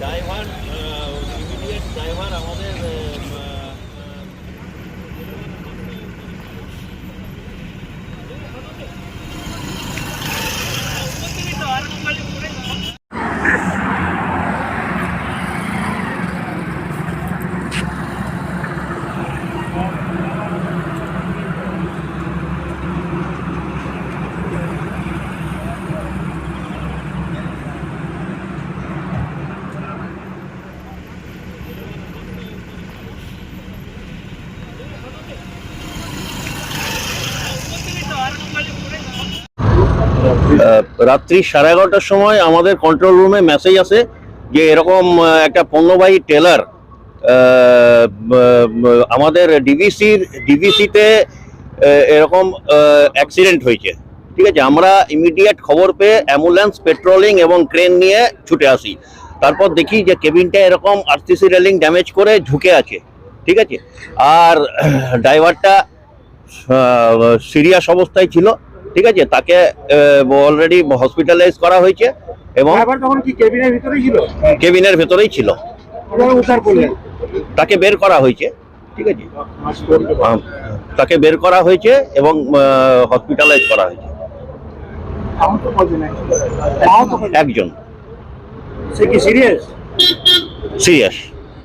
Driver immediate রাত্রি সাড়ে এগারোটার সময় আমাদের কন্ট্রোল রুমে মেসেজ আসে যে এরকম একটা পণ্যবাহী টেলার আমাদের ডিভিসির ডিভিসিতে এরকম অ্যাক্সিডেন্ট হয়েছে। ঠিক আছে? আমরা ইমিডিয়েট খবর পেয়ে অ্যাম্বুলেন্স পেট্রোলিং এবং ক্রেন নিয়ে ছুটে আসি। তারপর দেখি যে কেবিনটা এরকম আরসিসি রেলিং ড্যামেজ করে ঝুঁকে আছে। ঠিক আছে? আর ড্রাইভারটা সিরিয়াস অবস্থায় ছিল। ঠিক আছে? তাকে অলরেডি হসপিটালাইজ করা হয়েছে এবং তখন কেবিনের ভিতরেই ছিল? তাকে বের করা হয়েছে। ঠিক আছে? তাকে বের করা হয়েছে এবং হসপিটালাইজ করা হয়েছে? একজন? Serious serious